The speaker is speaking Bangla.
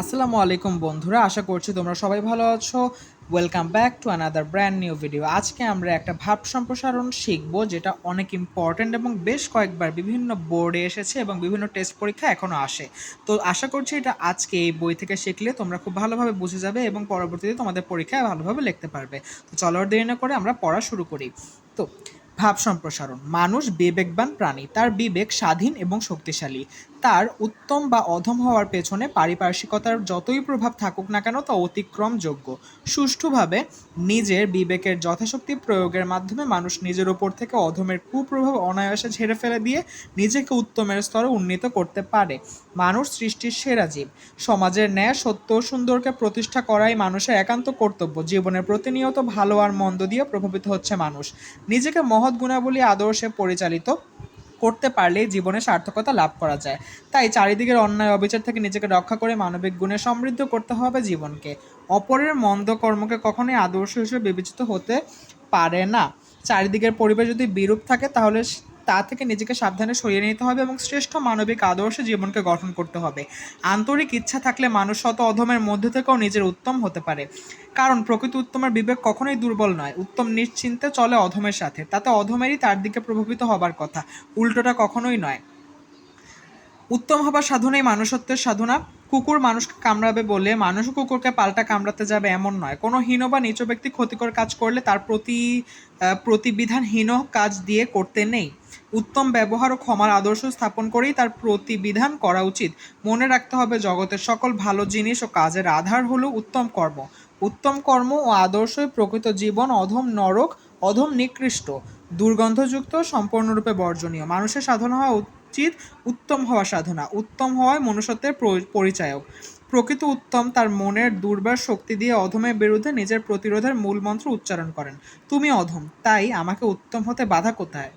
আসসালামু আলাইকুম বন্ধুরা, আশা করছি তোমরা সবাই ভালো আছো। Welcome back to another brand new video আজকে আমরা একটা ভাব সম্প্রসারণ শিখব, যেটা অনেক ইম্পর্ট্যান্ট এবং বেশ কয়েকবার বিভিন্ন বোর্ডে এসেছে এবং বিভিন্ন টেস্ট পরীক্ষা এখনও আসে। তো আশা করছি এটা আজকে এই বই থেকে শিখলে তোমরা খুব ভালোভাবে বুঝে যাবে এবং পরবর্তীতে তোমাদের পরীক্ষায় ভালোভাবে লিখতে পারবে। তো চলো দেরি না করে আমরা পড়া শুরু করি। তো, ভাব সম্প্রসারণ। মানুষ বিবেকবান প্রাণী। তার বিবেক স্বাধীন এবং শক্তিশালী। তার উত্তম বা অধম হওয়ার পেছনে পারিপার্শ্বিকতার যতই প্রভাব থাকুক না কেন তা অতিক্রমযোগ্য। সুষ্ঠুভাবে নিজের বিবেকের যথাশক্তি প্রয়োগের মাধ্যমে মানুষ নিজের ওপর থেকে অধমের কুপ্রভাব অনায়াসে ঝেড়ে ফেলে দিয়ে নিজেকে উত্তমের স্তরে উন্নীত করতে পারে। মানুষ সৃষ্টির সেরা জীব। সমাজের ন্যায়, সত্য সুন্দরকে প্রতিষ্ঠা করাই মানুষের একান্ত কর্তব্য। জীবনের প্রতিনিয়ত ভালো আর মন্দ দিয়ে প্রভাবিত হচ্ছে মানুষ। নিজেকে মহৎ গুণাবলী আদর্শে পরিচালিত করতে পারলেই জীবনে সার্থকতা লাভ করা যায়। তাই চারিদিকের অন্যায় অবিচার থেকে নিজেকে রক্ষা করে মানবিক গুণে সমৃদ্ধ করতে হবে জীবনকে। অপরের মন্দ কর্মকে কখনোই আদর্শ হিসেবে বিবেচিত হতে পারে না। চারিদিকের পরিবেশ যদি বিরূপ থাকে, তাহলে তা থেকে নিজেকে সাবধানে সরিয়ে নিতে হবে এবং শ্রেষ্ঠ মানবিক আদর্শে জীবনকে গঠন করতে হবে। আন্তরিক ইচ্ছা থাকলে মানুষ শত অধমের মধ্যে থেকেও নিজের উত্তম হতে পারে। কারণ, প্রকৃত উত্তমের বিবেক কখনোই দুর্বল নয়। উত্তম নিশ্চিন্তে চলে অধমের সাথে। তাতে অধমেরই তার দিকে প্রভাবিত হবার কথা। উল্টোটা কখনোই নয়। উত্তম হবার সাধনাই মানুষত্বের সাধনা। কুকুর মানুষকে কামড়াবে বলে মানুষ কুকুরকে পাল্টা কামড়াতে যাবে এমন নয়। কোনো হীন বা নিচ ব্যক্তি ক্ষতিকর কাজ করলে তার প্রতি প্রতিবিধানহীন কাজ দিয়ে করতে নেই। উত্তম ব্যবহার ও ক্ষমার আদর্শ স্থাপন করেই তার প্রতিবিধান করা উচিত। মনে রাখতে হবে, জগতের সকল ভালো জিনিস ও কাজের আধার হলো উত্তম কর্ম। উত্তম কর্ম ও আদর্শই প্রকৃত জীবন, অধম নরক, অধম নিকৃষ্ট। দুর্গন্ধযুক্ত, সম্পূর্ণরূপে বর্জনীয়। মানুষের সাধনা হওয়া উচিত, উত্তম হওয়া সাধনা। উত্তম হওয়ায় মনুষ্যত্বের পরিচায়ক। প্রকৃত উত্তম তার মনের দুর্বার শক্তি দিয়ে অধমের বিরুদ্ধে নিজের প্রতিরোধের মূল মন্ত্র উচ্চারণ করেন। তুমি অধম, তাই আমাকে উত্তম হতে বাধা কোথায়?